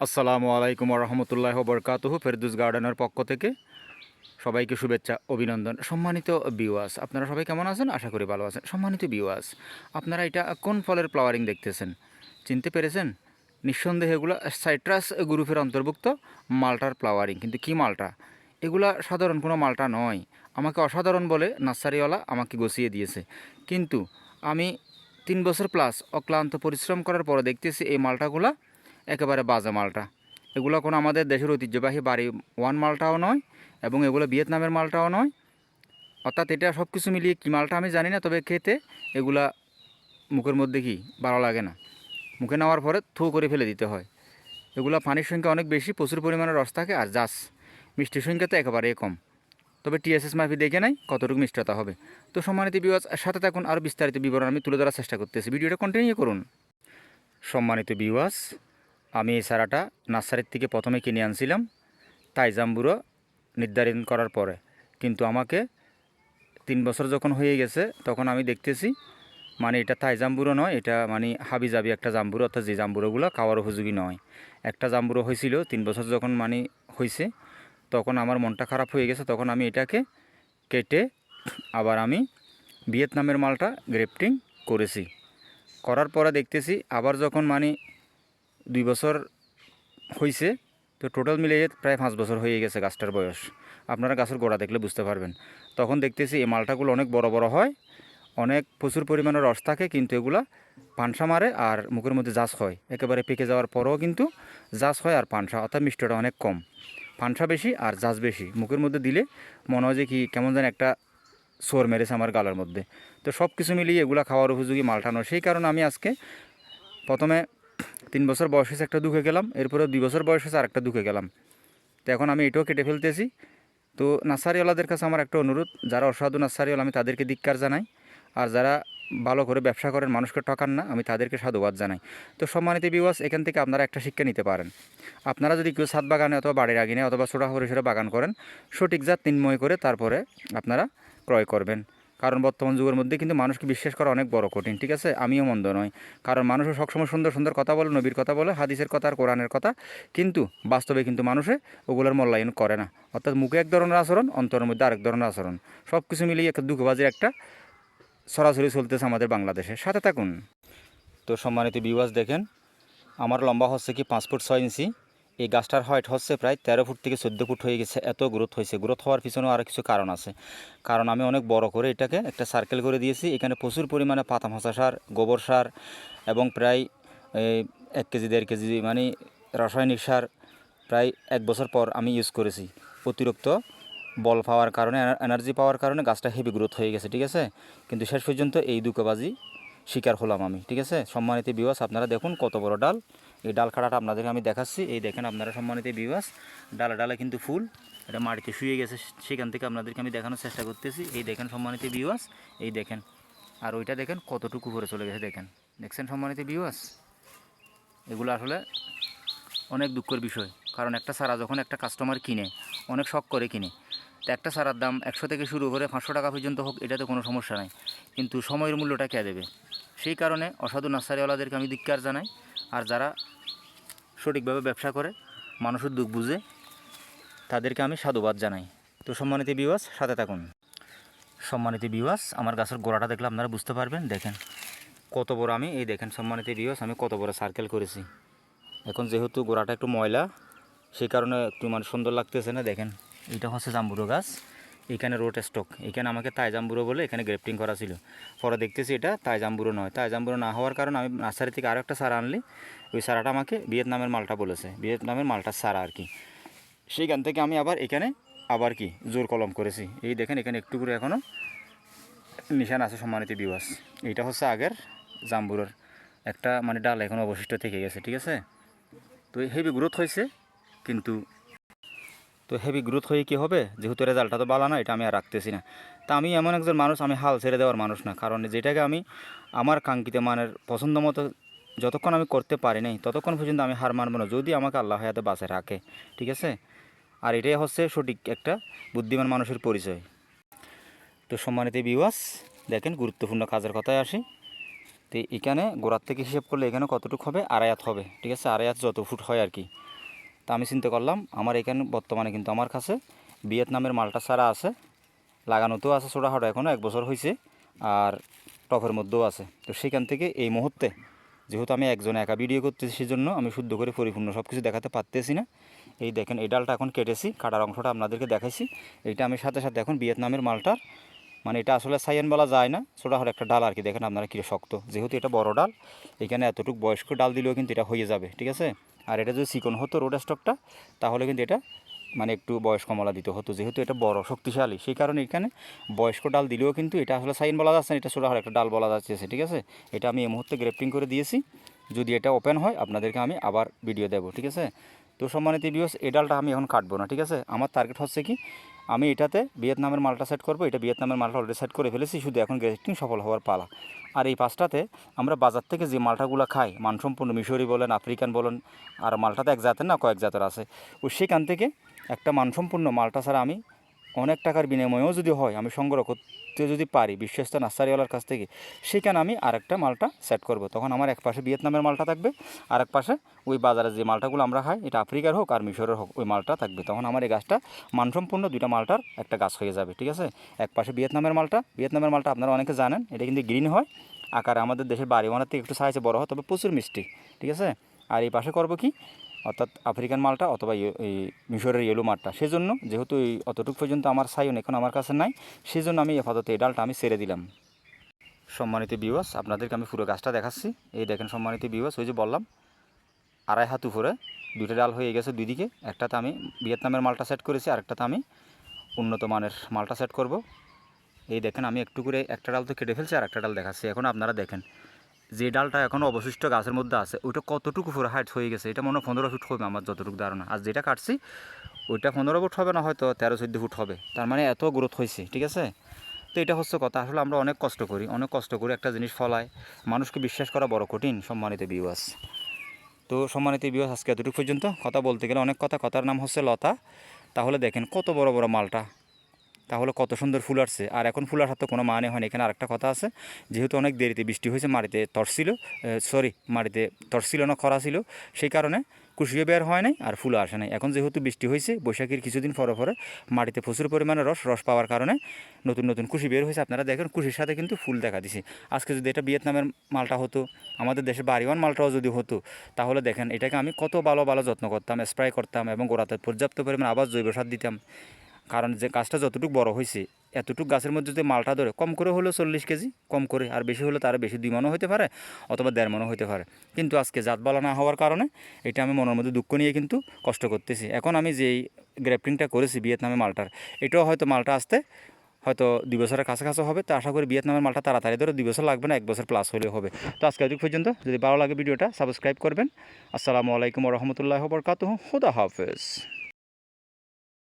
আসসালামু আলাইকুম রহমতুল্লাহ বরকাতুহ ফেরদুস গার্ডেনের পক্ষ থেকে সবাইকে শুভেচ্ছা, অভিনন্দন। সম্মানিত বিওয়াস আপনারা সবাই কেমন আছেন? আশা করি ভালো আছেন। সম্মানিত বিওয়াস আপনারা এটা কোন ফলের ফ্লাওয়ারিং দেখতেছেন? চিনতে পেরেছেন? নিঃসন্দেহে এগুলো সাইট্রাস গ্রুপের অন্তর্ভুক্ত মালটার ফ্লাওয়ারিং কিন্তু কি মালটা? এগুলা সাধারণ কোনো মালটা নয়। আমাকে অসাধারণ বলে নার্সারিওয়ালা আমাকে গছিয়ে দিয়েছে। কিন্তু আমি তিন বছর প্লাস অক্লান্ত পরিশ্রম করার পরে দেখতেছি এই মালটাগুলা একেবারে বাজে মালটা। এগুলো কোনো আমাদের দেশের ঐতিহ্যবাহী বাড়ি ওয়ান মালটাও নয় এবং এগুলো ভিয়েতনামের মালটাও নয়। অর্থাৎ এটা সব কিছু মিলিয়ে কী মালটা আমি জানি না, তবে খেতে এগুলা মুখের মধ্যে কি ভালো লাগে না। মুখে নেওয়ার পরে থু করে ফেলে দিতে হয়। এগুলো পানির সংখ্যা অনেক বেশি, প্রচুর পরিমাণে রস থাকে আর জাস। মিষ্টির সংখ্যা তো একেবারেই কম। তবে টিএসএস মাফি দেখে নাই, কতটুকু মিষ্টতা হবে। তো সম্মানিত বিবাস সাথে থাকুন আরও বিস্তারিত বিবরণ আমি তুলে ধরার চেষ্টা করতেছি। ভিডিওটা কন্টিনিউ করুন। সম্মানিত বিওয়াস আমি এই চারাটা নার্সারির থেকে প্রথমে কিনে আনছিলাম তাইজাম্বুরো নির্ধারণ করার পরে। কিন্তু আমাকে তিন বছর যখন হয়ে গেছে, তখন আমি দেখতেছি মানে এটা থাই জাম্বুরো নয়, এটা মানে হাবি জাবি একটা জাম্বুরো, অর্থাৎ যে জাম্বুরোগুলো খাওয়ার উপযোগী নয়। একটা জাম্বুরো হয়েছিল, তিন বছর যখন মানে হয়েছে, তখন আমার মনটা খারাপ হয়ে গেছে, তখন আমি এটাকে কেটে আবার আমি ভিয়েতনামের মালটা গ্রেফটিং করেছি। করার পরে দেখতেছি, আবার যখন মানে দুই বছর হয়েছে তো টোটাল মিলিয়ে প্রায় পাঁচ বছর হয়ে গেছে গাছটার বয়স। আপনারা গাছের গোড়া দেখলে বুঝতে পারবেন। তখন দেখতেছি এই মালটাগুলো অনেক বড় বড় হয়, অনেক প্রচুর পরিমাণে রস থাকে, কিন্তু এগুলা পানসা মারে আর মুখের মধ্যে জাস হয়। একেবারে পেকে যাওয়ার পরেও কিন্তু জাস হয় আর পানসা, অর্থাৎ মিষ্টটা অনেক কম। পানসা বেশি আর জাস বেশি। মুখের মধ্যে দিলে মনে হয় যে কি কেমন যেন একটা সোর মেরেছে আমার গালার মধ্যে। তো সব কিছু মিলিয়ে এগুলা খাওয়ার উপযোগী মালটা নয়। সেই কারণে আমি আজকে প্রথমে তিন বছর বয়স হয়েছে, একটা দুঃখে গেলাম। এরপরে দুই বছর বয়স হয়েছে, আরেকটা দুঃখে গেলাম। তো এখন আমি এটাও কেটে ফেলতেছি। তো নার্সারিওয়ালাদের কাছে আমার একটা অনুরোধ, যারা অসাধু নার্সারিওয়ালা আমি তাদেরকে ধিক্কার জানাই। আর যারা ভালো করে ব্যবসা করেন, মানুষকে ঠকান না, আমি তাদেরকে সাধুবাদ জানাই। তো সম্মানিত বিওয়াস এখান থেকে আপনারা একটা শিক্ষা নিতে পারেন। আপনারা যদি কেউ ছাদ বাগানে অথবা বাড়ির আগে অথবা ছোটা পরিসরে বাগান করেন, সঠিক জাত তিনময় করে তারপরে আপনারা ক্রয় করবেন। কারণ বর্তমান যুগের মধ্যে কিন্তু মানুষকে বিশ্বাস করা অনেক বড় কঠিন, ঠিক আছে? আমিও মন্দ নয় কারণ মানুষও সবসময় সুন্দর সুন্দর কথা বলে, নবীর কথা বলে, হাদিসের কথা আর কোরআনের কথা। কিন্তু বাস্তবে কিন্তু মানুষে ওগুলোর মূল্যায়ন করে না। অর্থাৎ মুখে এক ধরনের আচরণ, অন্তরের মধ্যে আরেক ধরনের আচরণ। সব কিছু মিলিয়ে একটা দুঃখবাজির একটা সরাসরি চলতেছে আমাদের বাংলাদেশে। সাথে থাকুন। তো সম্মানিত বিওয়াস দেখেন, আমার লম্বা হচ্ছে কি পাঁচ ফুট ছয় ইঞ্চি। এই গাছটার হাইট হচ্ছে প্রায় তেরো ফুট থেকে চোদ্দ ফুট হয়ে গেছে। এত গ্রোথ হয়েছে। গ্রোথ হওয়ার পিছনেও আরও কিছু কারণ আছে। কারণ আমি অনেক বড় করে এটাকে একটা সার্কেল করে দিয়েছি। এখানে প্রচুর পরিমাণে পাতা ভাসা সার, গোবর সার এবং প্রায় এক কেজি, দেড় কেজি মানে রাসায়নিক সার প্রায় এক বছর পর আমি ইউজ করেছি। অতিরিক্ত বল পাওয়ার কারণে এনার্জি পাওয়ার কারণে গাছটা হেভি গ্রোথ হয়ে গেছে, ঠিক আছে? কিন্তু শেষ পর্যন্ত এই দুকোবাজি শিকার হলাম আমি, ঠিক আছে? সম্মানিত বিবাস আপনারা দেখুন কত বড় ডাল এই ডাল আপনাদেরকে আমি দেখাচ্ছি। এই দেখেন আপনারা সম্মানিত বিবাস ডালা ডালে কিন্তু ফুল। এটা মাটিতে শুয়ে গেছে, সেখান থেকে আপনাদেরকে আমি দেখানোর চেষ্টা করতেছি। এই দেখেন সম্মানিত বিবাস এই দেখেন। আর ওইটা দেখেন কতটুকু করে চলে গেছে, দেখেন। দেখছেন সম্মানিত বিবাস এগুলো আসলে অনেক দুঃখের বিষয়। কারণ একটা সারা যখন একটা কাস্টমার কিনে, অনেক শখ করে কিনে, তো একটা সারার দাম একশো থেকে শুরু করে পাঁচশো টাকা পর্যন্ত হোক, এটাতে কোনো সমস্যা নাই। কিন্তু সময়ের মূল্যটা কে দেবে? সেই কারণে অসাধু নার্সারিওয়ালাদেরকে আমি ধিক্কার জানাই। আর যারা সঠিকভাবে ব্যবসা করে, মানুষের দুঃখ বুঝে, তাদেরকে আমি সাধুবাদ জানাই। তো সম্মানিত বিওয়াস সাথে থাকুন। সম্মানিত বিওয়াস আমার গাছের গোড়াটা দেখলে আপনারা বুঝতে পারবেন। দেখেন কত বড় আমি, এই দেখেন সম্মানিত বিওয়াস আমি কত বড় সার্কেল করেছি। এখন যেহেতু গোড়াটা একটু ময়লা, সেই কারণে একটু মানে সুন্দর লাগতেছে না, দেখেন। এটা হচ্ছে জাম্বুরো গাছ। এখানে রোড স্টক এখানে আমাকে তাইজাম্বুরো বলে এখানে গ্রেফটিং করা ছিল। পরে দেখতেছি এটা তাই জাম্বুরো নয়। তাই জাম্বুরো না হওয়ার কারণে আমি নার্সারি থেকে আরও একটা সারা আনলি। ওই সারাটা আমাকে ভিয়েতনামের মালটা বলেছে। ভিয়েতনামের মালটার সারা আর কি। সেইখান থেকে আমি আবার এখানে আবার কি জোর কলম করেছি। এই দেখেন এখানে একটু করে এখনও নিশান আছে সম্মানিত বিবাস এইটা হচ্ছে আগের জাম্বুরের একটা মানে ডাল এখন অবশিষ্ট থেকে গেছে, ঠিক আছে? তো হেভি গ্রোথ হয়েছে, কিন্তু তো হেভি গ্রোথ হয়ে কী হবে? যেহেতু রেজাল্টটা তো ভালো না, এটা আমি আর রাখতেছি না। তা আমি এমন একজন মানুষ, আমি হাল ছেড়ে দেওয়ার মানুষ না। কারণ যেটাকে আমি আমার কাঙ্ক্ষিত মানের পছন্দ মতো যতক্ষণ আমি করতে পারি নাই, ততক্ষণ পর্যন্ত আমি হার মানব না, যদি আমাকে আল্লাহ হায়াতে বাঁচে রাখে। ঠিক আছে? আর এটাই হচ্ছে সঠিক একটা বুদ্ধিমান মানুষের পরিচয়। তো সম্মানিত বিওয়াস দেখেন গুরুত্বপূর্ণ কাজের কথায় আসি। তো এখানে গোড়ার থেকে হিসেব করলে এখানে কতটুকু হবে? আড়াই হবে। ঠিক আছে? আড়াই যত ফুট হয় আর কি। তা আমি চিন্তা করলাম, আমার এখানে বর্তমানে কিন্তু আমার কাছে ভিয়েতনামের মালটা ছাড়া আছে, লাগানোতেও আছে ছোটোখাটো এখনও এক বছর হয়েছে আর টপের মধ্যেও আছে। তো সেখান থেকে এই মুহূর্তে, যেহেতু আমি একজন একা ভিডিও করতেছি সেজন্য আমি শুদ্ধ করে পরিপূর্ণ সব কিছু দেখাতে পারতেছি না। এই দেখেন, এই ডালটা এখন কেটেছি, কাটার অংশটা আপনাদেরকে দেখাইছি, এইটা আমি সাথে সাথে এখন ভিয়েতনামের মালটার মানে এটা আসলে সাইয়ান বলা যায় না। ছোটোখাটো একটা ডাল আর কি দেখেন আপনারা কী শক্ত। যেহেতু এটা বড় ডাল, এখানে এতটুকু বয়স্ক ডাল দিলেও কিন্তু এটা হয়ে যাবে, ঠিক আছে? আর এটা যদি চিকন হতো রোড স্টকটা তাহলে কিন্তু এটা মানে একটু বয়স্ক কমলা দিতে হতো, যেহেতু এটা বড়, শক্তিশালী। সেই কারণে এখানে বয়স্ক ডাল দিলেও কিন্তু এটা আসলে সাইন বলা যাচ্ছে না, এটা ছোটো একটা ডাল বলা যাচ্ছে, ঠিক আছে? এটা আমি এই মুহূর্তে গ্রেফটিং করে দিয়েছি। যদি এটা ওপেন হয়, আপনাদেরকে আমি আবার ভিডিও দেবো, ঠিক আছে? তো সম্মানিত বিয়স এই ডালটা আমি এখন কাটবো না, ঠিক আছে? আমার টার্গেট হচ্ছে কি আমি এটাতে ভিয়েতনামের মালটা সেট করব, এটা ভিয়েতনামের মালটা অলরেডি সেট করে ফেলেছি, শুধু এখন গ্যাজেটিং সফল হওয়ার পালা। আর এই পাঁচটাতে আমরা বাজার থেকে যে মালটাগুলো খাই মানসম্পন্ন মিশরি বলেন, আফ্রিকান বলেন, আর মালটাতে এক জাতের না কয়েক জাতের আছে, ও সেখান থেকে একটা মানসম্পন্ন মালটা ছাড়া আমি অনেক টাকার বিনিময়েও যদি হয়, আমি সংগ্রহ করতে যদি পারি, বিশ্বস্ত নার্সারিওয়ালার কাছ থেকে, সেখানে আমি আরেকটা মালটা সেট করব। তখন আমার এক পাশে ভিয়েতনামের মালটা থাকবে আর এক পাশে ওই বাজারে যে মালটাগুলো আমরা খাই, এটা আফ্রিকার হোক আর মিশরের হোক, ওই মালটা থাকবে। তখন আমার এই গাছটা মানসম্পন্ন দুইটা মালটার একটা গাছ হয়ে যাবে, ঠিক আছে? এক পাশে ভিয়েতনামের মালটা ভিয়েতনামের মালটা আপনারা অনেকে জানেন, এটা কিন্তু গ্রিন হয়, আকারে আমাদের দেশের বাড়ি বানার থেকে একটু সাইজে বড় হয়, তবে প্রচুর মিষ্টি, ঠিক আছে? আর এই পাশে করব কি? অর্থাৎ আফ্রিকান মালটা অথবা ইয়ে- এই মিশরের ইয়েলো মালটা। সেজন্য যেহেতু এই অতটুকু পর্যন্ত আমার সাইন এখন আমার কাছে নাই, সেজন্য আমি আপাতত এই ডালটা আমি ছেড়ে দিলাম। সম্মানিত বিওয়াস আপনাদেরকে আমি পুরো গাছটা দেখাচ্ছি। এই দেখেন সম্মানিত বিওয়াস ওই যে বললাম, আড়াই হাত উপরে দুইটা ডাল হয়ে গেছে দুই দিকে। একটাতে আমি ভিয়েতনামের মালটা সেট করেছি, আরেকটাতে আমি উন্নত মানের মালটা সেট করব। এই দেখেন আমি একটু করে একটা ডাল তো কেটে ফেলছি আর একটা ডাল দেখাচ্ছি। এখন আপনারা দেখেন যে ডালটা এখন অবশিষ্ট গাছের মধ্যে আছে, ওইটা কতটুকু পুরো হাইট হয়ে গেছে, এটা মনে হয় পনেরো ফুট হবে আমার যতটুকু ধারণা। আর যেটা কাটছি, ওইটা পনেরো ফুট হবে না, হয়তো তেরো চোদ্দ ফুট হবে। তার মানে এত গ্রোথ হয়েছে, ঠিক আছে? তো এটা হচ্ছে কথা, আসলে আমরা অনেক কষ্ট করি, অনেক কষ্ট করে একটা জিনিস ফলায়। মানুষকে বিশ্বাস করা বড় কঠিন, সম্মানিত বিওয়াস তো সম্মানিত বিওয়াস আজকে এতটুকু পর্যন্ত। কথা বলতে গেলে অনেক কথা, কথার নাম হচ্ছে লতা। তাহলে দেখেন কত বড় বড় মালটা। তাহলে কত সুন্দর ফুল আসছে। আর এখন ফুল আসার তো কোনো মানে হয়নি এখানে আরেকটা কথা আছে, যেহেতু অনেক দেরিতে বৃষ্টি হয়েছে, মাটিতে তর ছিল সরি মাটিতে তর ছিল না, খরা ছিল, সেই কারণে কুশিও বের হয় নাই আর ফুলও আসে নাই। এখন যেহেতু বৃষ্টি হয়েছে, বৈশাখীর কিছুদিন পরে পরে মাটিতে প্রচুর পরিমাণে রস রস পাওয়ার কারণে নতুন নতুন কুশি বের হয়েছে। আপনারা দেখেন, কুশির সাথে কিন্তু ফুল দেখা দিছে। আজকে যদি এটা ভিয়েতনামের মালটা হতো, আমাদের দেশে বাড়িওয়ান মালটাও যদি হতো, তাহলে দেখেন, এটাকে আমি কত ভালো ভালো যত্ন করতাম, স্প্রে করতাম এবং গোড়াতে পর্যাপ্ত পরিমাণে আবার জৈব সার দিতাম। কারণ যে গাছটা যতটুকু বড় হয়েছে, এতটুকু গাছের মধ্যে যদি মালটা ধরে, কম করে হলেও চল্লিশ কেজি, কম করে, আর বেশি হলে তার বেশি দুই মনও হতে পারে, অথবা দেড় মনও হতে পারে। কিন্তু আজকে জাত বলা না হওয়ার কারণে এটা আমি মনের মধ্যে দুঃখ নিয়ে কিন্তু কষ্ট করতেছি। এখন আমি যেই গ্রেফটিংটা করেছি ভিয়েতনামে মালটার, এটাও হয়তো মালটা আসতে হয়তো দুই বছরের কাছাকাছি হবে। তো আশা করি ভিয়েতনামের মালটা তাড়াতাড়ি ধরে দুই বছর লাগবে না, এক বছর প্লাস হলেও হবে। তো আজকে আজ পর্যন্ত। যদি ভালো লাগে ভিডিওটা সাবস্ক্রাইব করবেন। আসসালামু আলাইকুম রহমতুল্লাহ বরকাত খুদা হাফেজ।